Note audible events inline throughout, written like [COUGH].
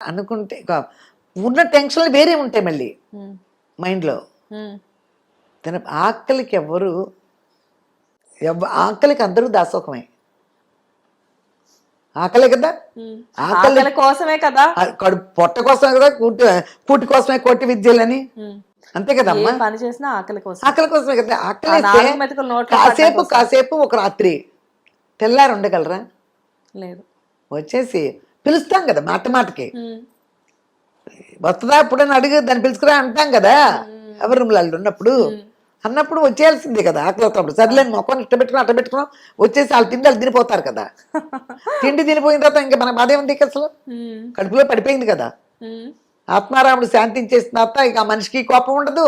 అనుకుంటే ఉన్న టెన్షన్లు వేరే ఉంటాయి మళ్ళీ. మైండ్లో. తన ఆకలికి ఎవ్వరు ఎవ ఆకలికి అందరూ దాసోకమే ఆకలే కదా. ఆకలి కోసమే కదా? కడుపు పొట్ట కోసమే కదా? కూటి కూటి కోసమే కోటి విద్యలని. అంతే కదమ్మా పని చేసినా ఆకలి కోసం ఆకలి కోసమే కదా? ఆకలి కాసేపు కోసం. కాసేపు ఒక రాత్రి తెల్లారు ఉండగలరా లేదు. వచ్చేసి పిలుస్తాం కదా మాట మాటకి. వస్తుందా ఎప్పుడైనా అడిగి దాన్ని పిలుచుకురా అంటాం కదా. ఎవరి రూమ్లో ఉన్నప్పుడు. అన్నప్పుడు వచ్చేయాల్సిందే కదా ఆకలి అవుతున్నప్పుడు సర్లేని మొక్కని ఇట్ట పెట్టుకుని అట్ట పెట్టుకున్నాం. వచ్చేసి వాళ్ళు తిండి వాళ్ళు తినిపోతారు కదా. [LAUGHS] తిండి తినిపోయిన తర్వాత ఇంకా మనకు బాధ ఉంది అసలు? కడుపులో పడిపోయింది కదా. ఆత్మారాముడు శాంతించేసిన తర్వాత ఇక మనిషికి కోపం ఉండదు.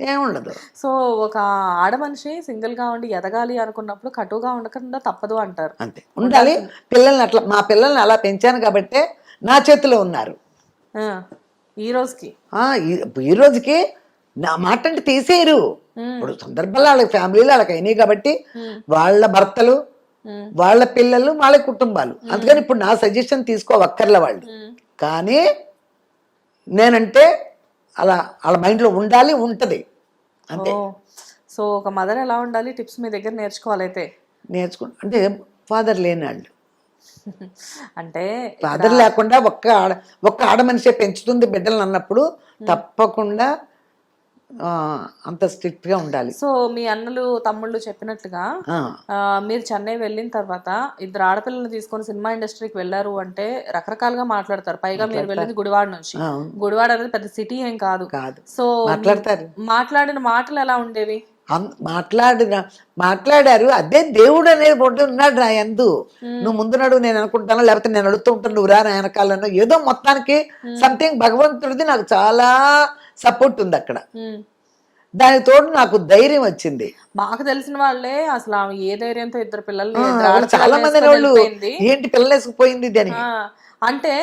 ఏముండదు. సో ఒక ఆడ మనిషి సింగిల్గా ఉండి ఎదగాలి అనుకున్నప్పుడు కటుగా ఉండకుండా తప్పదు అంటారు. అంతే. ఉండాలి. పిల్లల్ని అట్లా మా పిల్లల్ని అలా పెంచాను కాబట్టే నా చేతిలో ఉన్నారు. ఈ రోజుకి. ఈ- రోజుకి నా మాట అంటే తీసేయరు ఇప్పుడు సందర్భాలు వాళ్ళ ఫ్యామిలీలు వాళ్ళకి అయినాయి కాబట్టి వాళ్ళ భర్తలు వాళ్ళ పిల్లలు వాళ్ళ కుటుంబాలు. అందుకని ఇప్పుడు నా సజెషన్ తీసుకోవక్కర్లే వాళ్ళు. కానీ నేనంటే అలా వాళ్ళ మైండ్లో ఉండాలి ఉంటుంది. అంతే ఓ సో ఒక మదర్ ఎలా ఉండాలి? టిప్స్ మీ దగ్గర నేర్చుకోవాలైతే. నేర్చుకో అంటే ఫాదర్ లేని వాళ్ళు [LAUGHS] అంటే ఫాదర్ లేకుండా ఒక్క ఆడ ఒక్క ఆడ మనిషే పెంచుతుంది బిడ్డలు అన్నప్పుడు తప్పకుండా అంత strict గా ఉండాలి. సో మీ అన్నలు తమ్ముళ్ళు చెప్పినట్లుగా మీరు చెన్నై వెళ్ళిన తర్వాత ఇద్దరు ఆడపిల్లలు తీసుకొని సినిమా ఇండస్ట్రీకి వెళ్ళారు అంటే రకరకాలుగా మాట్లాడతారు. పైగా మీరు వెళ్ళింది గుడివాడ నుంచి. గుడివాడ అనేది పెద్ద సిటీ ఏం కాదు. కాదు. సో మాట్లాడతారు. మాట్లాడిన మాటలు ఎలా ఉండేవి? మాట్లాడిన మాట్లాడారు. అదే దేవుడు అనేది ఒకటి ఉన్నాడు నా ఎందు. నువ్వు ముందు నడు నేను అనుకుంటాను? లేకపోతే నేను అడుగుతూ ఉంటాను నువ్వు రా నా వెనకాలను ఏదో మొత్తానికి సంథింగ్ భగవంతుడిది నాకు చాలా సపోర్ట్ ఉంది అక్కడ. దానికి తోడు నాకు ధైర్యం వచ్చింది. మాకు తెలిసిన వాళ్ళే అసలు ఏ ధైర్యంతో ఇద్దరు ఆడపిల్లల్ని చాలా మంది వాళ్ళు. ఏంటి పిల్లలు వేసుకుపోయింది ఆ, అంటే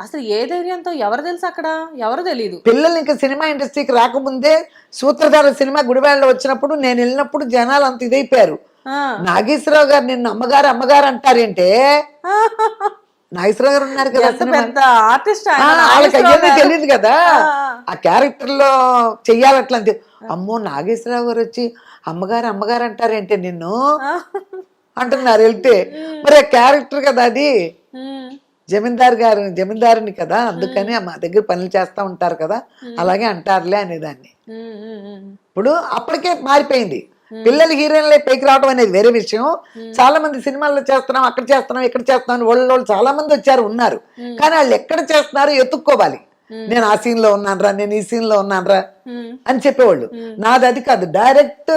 అసలు ఏ ధైర్యంతో ఎవరు తెలుసు అక్కడ? ఎవరు తెలీదు. పిల్లలు ఇంకా సినిమా ఇండస్ట్రీకి రాకముందే సూత్రధార సినిమా గుడివాడలో వచ్చినప్పుడు నేను వెళ్ళినప్పుడు జనాలు అంత ఇదైపోయారు. నాగేశ్వరరావు గారు నిన్ను అమ్మగారు అమ్మగారు అంటారేంటే? [LAUGHS] నాగేశ్వరరావు గారు ఉన్నారు కదా ఆర్టిస్ట్ అయ్యేది తెలియదు కదా. ఆ. క్యారెక్టర్లో చెయ్యాలట్లా అంతే అమ్మో నాగేశ్వరరావు గారు వచ్చి అమ్మగారు అమ్మగారు అంటారేంటే నిన్ను? అంటున్నారు వెళ్తే. మరి ఆ క్యారెక్టర్ కదా అది? జమీందార్ గారు జమీందారుని కదా అందుకని మా దగ్గర పనులు చేస్తా ఉంటారు కదా అలాగే అంటారులే అనేదాన్ని. ఇప్పుడు అప్పటికే మారిపోయింది. పిల్లలు హీరోయిన్లే పైకి రావడం అనేది వేరే విషయం. చాలా మంది సినిమాల్లో చేస్తున్నాం అక్కడ చేస్తున్నాం ఇక్కడ చేస్తున్నాం వాళ్ళు వాళ్ళు చాలా మంది వచ్చారు ఉన్నారు. కానీ వాళ్ళు ఎక్కడ చేస్తున్నారు ఎత్తుక్కోవాలి. నేను ఆ సీన్లో ఉన్నానరా నేను ఈ సీన్లో ఉన్నానరా అని చెప్పేవాళ్ళు. నాది అది కాదు డైరెక్ట్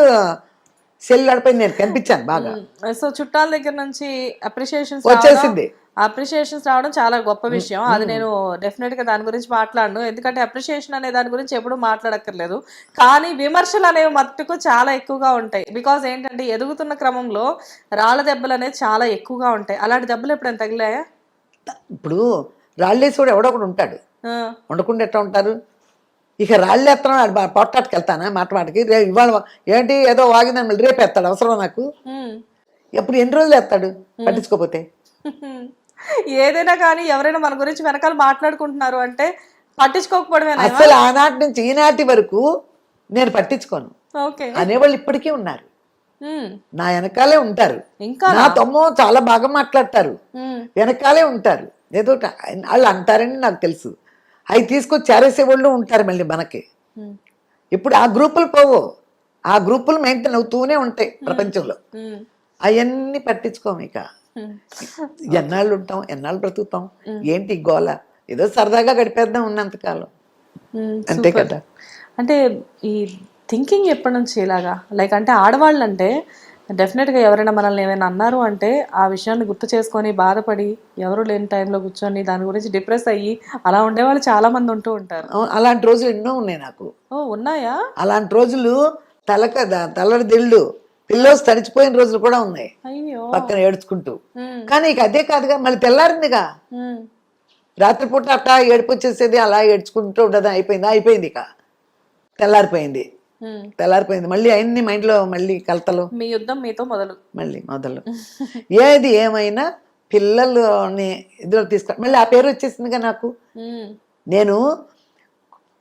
సెల్ నడిపై నేను కనిపించాను బాగా. సో చుట్టాల దగ్గర నుంచి అప్రిషియేషన్స్ వచ్చేసింది. అప్రిషియేషన్స్ రావడం చాలా గొప్ప విషయం. అది నేను డెఫినెట్గా దాని గురించి మాట్లాడను. ఎందుకంటే అప్రిషియేషన్ అనే దాని గురించి ఎప్పుడు మాట్లాడక్కర్లేదు. కానీ విమర్శలు అనేవి మట్టుకు చాలా ఎక్కువగా ఉంటాయి. బికాజ్ ఏంటంటే ఎదుగుతున్న క్రమంలో రాళ్ళ దెబ్బలు అనేది చాలా ఎక్కువగా ఉంటాయి. అలాంటి దెబ్బలు ఎప్పుడైనా తగిలాయా? ఇప్పుడు రాళ్ళేసి ఎవడో ఒకడు ఉంటాడు. ఉండకుండా ఎట్లా ఉంటారు? ఇక రాళ్ళు ఎత్తడం పొట్టాటికి వెళ్తానా? మాట మాటకి? రే ఇవాళ ఏంటి ఏదో వాగిందని మళ్ళీ రేపు ఎత్తాడు అవసరం నాకు. ఎప్పుడు ఎన్ని రోజులు ఎత్తాడు పట్టించుకోపోతే? ఏదైనా కానీ ఎవరైనా మన గురించి వెనకాల మాట్లాడుకుంటున్నారు అంటే పట్టించుకోకపోవడమేనా అసలు ఆనాటి నుంచి ఈనాటి వరకు నేను పట్టించుకోను. ఓకే. అనేవాళ్ళు ఇప్పటికీ ఉన్నారు. నా వెనకాలే ఉంటారు. ఇంకా? నా తమ్ము చాలా బాగా మాట్లాడతారు. వెనకాలే ఉంటారు. ఏదో వాళ్ళు అంటారని నాకు తెలుసు. అవి తీసుకొచ్చి చేరేసే వాళ్ళు ఉంటారు మళ్ళీ మనకి. ఇప్పుడు ఆ గ్రూపులు పోవు. ఆ గ్రూపులు మెయింటైన్ అవుతూనే ఉంటాయి ప్రపంచంలో. అవన్నీ పట్టించుకోము ఇక. [LAUGHS] ఎన్నాళ్ళు ఉంటాం ఎన్నాళ్ళు బ్రతుకుతాం ఏంటి గోల? ఏదో సరదాగా గడిపేద్దాం ఉన్నంతకాలం. అంతే కదా. అంటే ఈ థింకింగ్ ఎప్పటి నుంచి ఇలాగా లైక్ అంటే ఆడవాళ్ళు అంటే డెఫినెట్గా ఎవరైనా మనల్ని ఏమైనా అన్నారు అంటే ఆ విషయాన్ని గుర్తు చేసుకొని బాధపడి ఎవరు లేని టైంలో కూర్చొని దాని గురించి డిప్రెస్ అయ్యి అలా ఉండేవాళ్ళు చాలా మంది ఉంటూ ఉంటారు. అలాంటి రోజులు ఎన్నో ఉన్నాయి నాకు. ఓ ఉన్నాయా? అలాంటి రోజులు తలక తలడి దిళ్ళు పిల్లోస్ తడిచిపోయిన రోజులు కూడా ఉన్నాయి. పక్కన ఏడ్చుకుంటూ. కానీ ఇక అదే కాదుగా మళ్ళీ తెల్లారిందిగా. రాత్రిపూట అట్టా ఏడుపు వచ్చేసేది అలా ఏడ్చుకుంటూ ఉండదు అయిపోయింది అయిపోయింది ఇక. తెల్లారిపోయింది. తెల్లారిపోయింది. మళ్ళీ అన్ని మైండ్లో మళ్ళీ కలతలు. మీ యుద్ధం మీతో మొదలు. మళ్ళీ మొదలు. ఏది ఏమైనా పిల్లలని ఇదిలో తీసుకు మళ్ళీ ఆ పేరు వచ్చేసిందిగా నాకు. నేను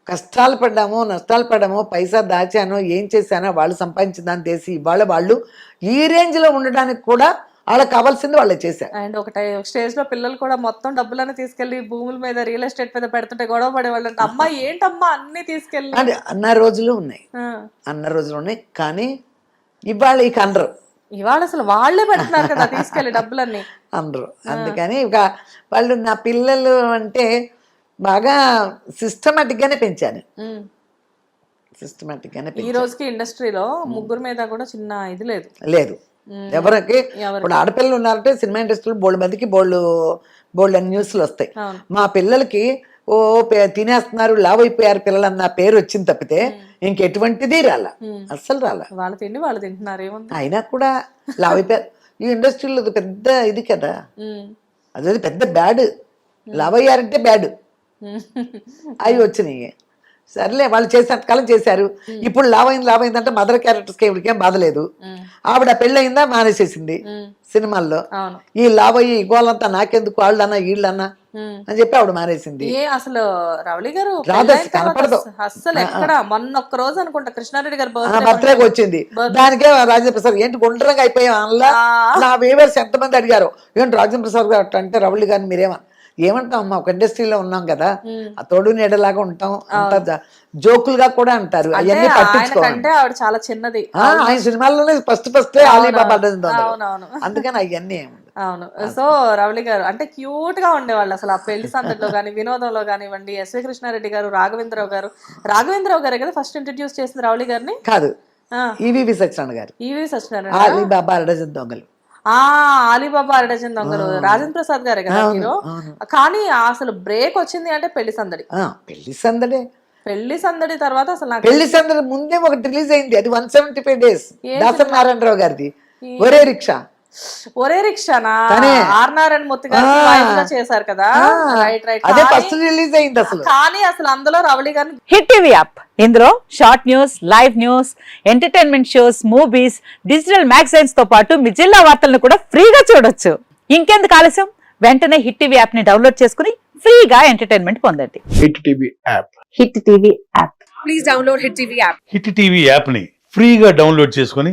కష్టాలు పడ్డామో నష్టాలు పడ్డామో పైసా దాచానో ఏం చేశానో వాళ్ళు సంపాదించిన దాన్ని తీసి ఇవాళ వాళ్ళు ఈ రేంజ్లో ఉండడానికి కూడా వాళ్ళకి కావాల్సింది వాళ్ళే చేశారు. అండ్ ఒక స్టేజ్లో పిల్లలు కూడా మొత్తం డబ్బులన్నీ తీసుకెళ్ళి భూముల మీద రియల్ ఎస్టేట్ మీద పెడుతుంటే గొడవ పడేవాళ్ళు అంటే అమ్మ ఏంటమ్మా అన్ని తీసుకెళ్ళి? అంటే అన్న రోజులు ఉన్నాయి. అన్న రోజులు ఉన్నాయి. కానీ ఇవాళ ఇక అనరు. ఇవాళ అసలు వాళ్ళే పెడుతున్నారు కదా తీసుకెళ్ళి డబ్బులన్నీ. [LAUGHS] అనరు. అందుకని ఇక వాళ్ళు నా పిల్లలు అంటే బాగా సిస్టమేటిక్గానే పెంచాను. సిస్టమేటిక్గానే ఈ రోజుకి ఇండస్ట్రీలో ముగ్గురు మీద కూడా చిన్న ఇది లేదు. లేదు. ఎవరికి? ఎవరు ఇప్పుడు ఆడపిల్లలు ఉన్నారంటే సినిమా ఇండస్ట్రీలో బోల్డ్ మందికి బోల్డ్ బోల్డ్ అని న్యూస్లు వస్తాయి. మా పిల్లలకి ఓ తినేస్తున్నారు లావ్ అయిపోయారు పిల్లలు అన్న పేరు వచ్చింది తప్పితే ఇంకెటువంటిది రాల. అస్సలు రాల. వాళ్ళ తిండి వాళ్ళు తింటున్నారు అయినా కూడా లావ్ అయిపోయారు ఈ ఇండస్ట్రీలో పెద్ద ఇది కదా. అదే పెద్ద బ్యాడ్. లావ్ అయ్యారంటే బ్యాడ్. అవి వచ్చినాయి. సర్లే వాళ్ళు చేసినంత కాలం చేశారు. ఇప్పుడు లావ్ అయింది లావ్ అయిందంటే మదర్ క్యారెక్టర్స్కి ఇవిడికేం బాధలేదు. ఆవిడ పెళ్ళయిందా మానేసేసింది. సినిమాల్లో. ఈ ఈ గోలంతా నాకెందుకు వాళ్ళన్నా వీళ్ళన్నా. అని చెప్పి ఆవిడ మానేసింది. అసలు రవళి గారు కనపడదు. అస- అస్సలు ఎక్కడ? మొన్న ఒక్క రోజు అనుకుంటా కృష్ణారెడ్డి గారు బర్త్డేకి వచ్చింది. దానికే రాజేంద్ర ప్రసాద్ ఏంటి గుండ్రంగా అయిపోయాం అందులో? నా వేవర్స్ ఎంతమంది అడిగారు? ఏంటి రాజేంద్ర ప్రసాద్ గారు అంటే రవళి గారిని మీరేమన్నా? ఏమంటాం అమ్మా? ఒక ఇండస్ట్రీలో ఉన్నాం కదా ఆ తోడు నీడలాగా ఉంటాం జోకులుగా కూడా అంటారు అవన్నీ ఆవిడ చాలా చిన్నది. ఆయన సినిమాల్లోనే ఫస్ట్ ఫస్ట్ అవునవును. అందుకని అవన్నీ అవును. సో రవళి గారు అంటే క్యూట్గా ఉండేవాళ్ళు అసలు ఆ పెళ్ళి సందడిలో కానీ వినోదంలో కానివ్వండి ఎస్వి కృష్ణారెడ్డి గారు రాఘవేంద్రరావు గారు. రాఘవేంద్రరావు గారే కదా ఫస్ట్ ఇంట్రడ్యూస్ చేసింది రవళి గారిని? కాదు. ఆ, ఈవీవి సత్యనారాయణ గారు. ఈవి సత్యనారాయణ అలీబాబా దొంగలు. ఆ అలీబాబా అరడజన్ దొంగలు. రాజేంద్ర ప్రసాద్ గారే కదా హీరో. కానీ అసలు బ్రేక్ వచ్చింది అంటే పెళ్ళి సందడి. పెళ్ళి సందడే. పెళ్ళి సందడి తర్వాత అసలు నాకు పెళ్ళి సందడి ముందే ఒకటి రిలీజ్ అయింది. అది one seventy five days Dasari Narayana Rao గారిది. ఒరే రిక్షా. ఒరే రిక్షానా? కానీ- ఆర్ నారాయణ మూర్తి గారు చేశారు కదా? రైట్ రైట్ అదే ఫస్ట్ రిలీజ్ అయింది అసలు. కానీ అసలు అందులో రవళి గారిని హిట్ టీవీ యాప్. ఇందులో short news live news entertainment shows movies digital మ్యాగజైన్స్తో పాటు మీ జిల్లా వార్తలను కూడా ఫ్రీగా చూడొచ్చు. ఇంకెందుకు ఆలస్యం? వెంటనే హిట్ టీవీ యాప్ని డౌన్లోడ్ చేసుకుని ఫ్రీగా ఎంటర్టైన్మెంట్ పొందండి. Hit TV app. Hit TV app. Hit TV యాప్ని ఫ్రీగా డౌన్లోడ్ చేసుకొని